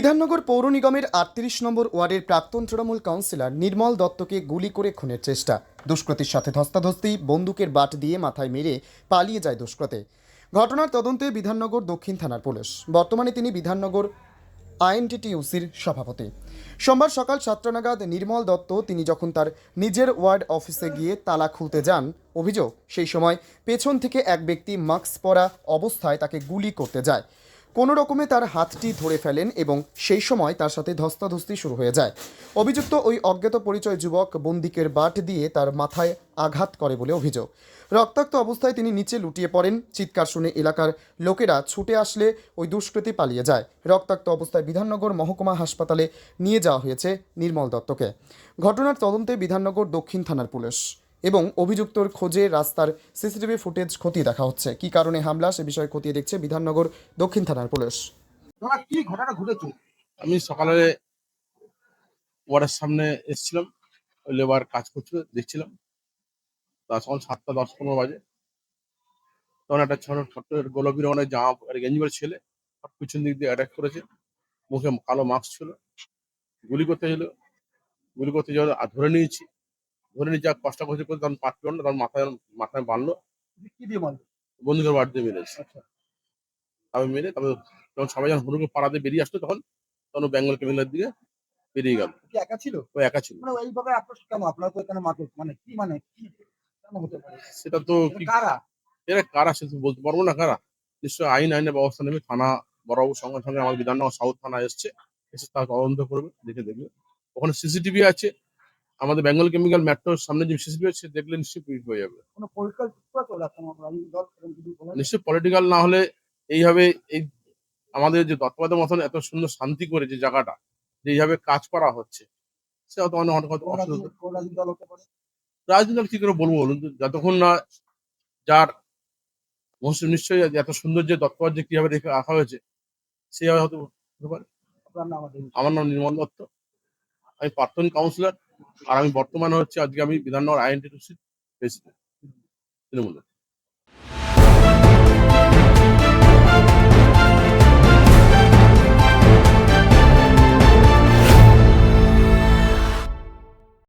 বিধাননগর পৌর নিগমের আটত্রিশ নম্বর ওয়ার্ডের প্রাক্তন তৃণমূল কাউন্সিলর নির্মল দত্তকে গুলি করে খুনের চেষ্টা। দুষ্কৃতির সাথে ধস্তাধস্তি, বন্দুকের বাট দিয়ে মাথায় মেরে পালিয়ে যায় দুষ্কৃতে। ঘটনার তদন্তে বিধাননগর দক্ষিণ থানার পুলিশ। বর্তমানে তিনি বিধাননগর আইএনটিটিউসির সভাপতি। সোমবার সকাল সাতটা নাগাদ নির্মল দত্ত তিনি যখন তার নিজের ওয়ার্ড অফিসে গিয়ে তালা খুলতে যান, অভিযোগ, সেই সময় পেছন থেকে এক ব্যক্তি মাস্ক পরা অবস্থায় তাকে গুলি করতে যায়। কোনো রকমে তার হাতটি ধরে ফেলেন এবং সেই সময় তার সাথে ধস্তাধস্তি শুরু হয়ে যায়। অভিযুক্ত ওই অজ্ঞাত পরিচয় যুবক বন্দুকের বাট দিয়ে তার মাথায় আঘাত করে বলে অভিযোগ। রক্তাক্ত অবস্থায় তিনি নিচে লুটিয়ে পড়েন। চিৎকার শুনে এলাকার লোকেরা ছুটে আসলে ওই দুষ্কৃতী পালিয়ে যায়। রক্তাক্ত অবস্থায় বিধাননগর মহকুমা হাসপাতালে নিয়ে যাওয়া হয়েছে নির্মল দত্তকে। ঘটনার তদন্তে বিধাননগর দক্ষিণ থানার পুলিশ। এবং অভিযুক্তর খোঁজে রাস্তার সিসিটিভি ফুটেজ খতিয়ে দেখা হচ্ছে। কি কারণে হামলা সে বিষয়ে খতিয়ে দেখছে বিধাননগর দক্ষিণ থানার পুলিশ। কি ঘটনা ঘটেছে? আমি সকালে ওয়ার্ডের সামনে এসেছিলাম ওই লেবার কাজ করছিল দেখছিলাম। তা সকাল সাতটা দশ পনেরো বাজে। তখন একটা ছোট ছোট্ট গোলাপি রঙের জামা আর গেঞ্জি পরে ছেলে পিছন দিক দিয়ে অ্যাটাক করেছে। মুখে কালো মাস্ক ছিল। গুলি করতে ছিল গুলি করতে যাওয়া আর ধরে নিয়েছি। ধরে নিয়ে যা কষ্ট করছে করে তখন পাট না তখন মাথায় মাথায় বাঁধলো। কি দিয়ে মারলো বন্ধুকের বাড়িতে মেরেছে। আচ্ছা। তবে মেরে তবে যখন সবাই যখন হুড়ুকে পাড়াতে বেরিয়ে আসলো তখন তখন বেঙ্গল কেমিলের দিকে বেরিয়ে গেল। একা ছিল? ও একা ছিল। মানে এইভাবে আপনার কেন আপনার তো এখানে মানে কি মানে কি কেন হতে পারে? সেটা তো কারা? এরা কারা সে বলতে পারব না কারা? নিশ্চয়ই আইন আইনের ব্যবস্থা নেবে থানা বড়বাবুর সঙ্গে সঙ্গে আমার বিধাননগর সাউথ থানা এসছে এসে তার তদন্ত করবে দেখে দেখবে। ওখানে সিসিটিভি আছে আমাদের বেঙ্গল কেমিক্যাল মেট্রোর সামনে যে সিসিটিভি আছে সে দেখলে নিশ্চয়ই পুলিশ হয়ে যাবে। কোনো চলে আসছে নিশ্চয়ই পলিটিক্যাল না হলে এইভাবে এই আমাদের যে দত্তবাদের মতন এত সুন্দর শান্তি করে যে জায়গাটা যে এইভাবে কাজ করা হচ্ছে সেটা তো অনেক অসুবিধা রাজনৈতিক- দল রাজনীতি কি করে বলব বলুন যতক্ষণ না যার মনুষ্য নিশ্চয়ই এত সুন্দর যে দত্তবাদ যে কীভাবে রেখে রাখা হয়েছে সেইভাবে হয়তো হতে পারে। আমার নাম নির্মল দত্ত। আমি প্রাক্তন কাউন্সিলর আর আমি বর্তমানে হচ্ছে আজকে আমি বিধাননগর আইএনটি প্রেসিডেন্ট তৃণমূলের।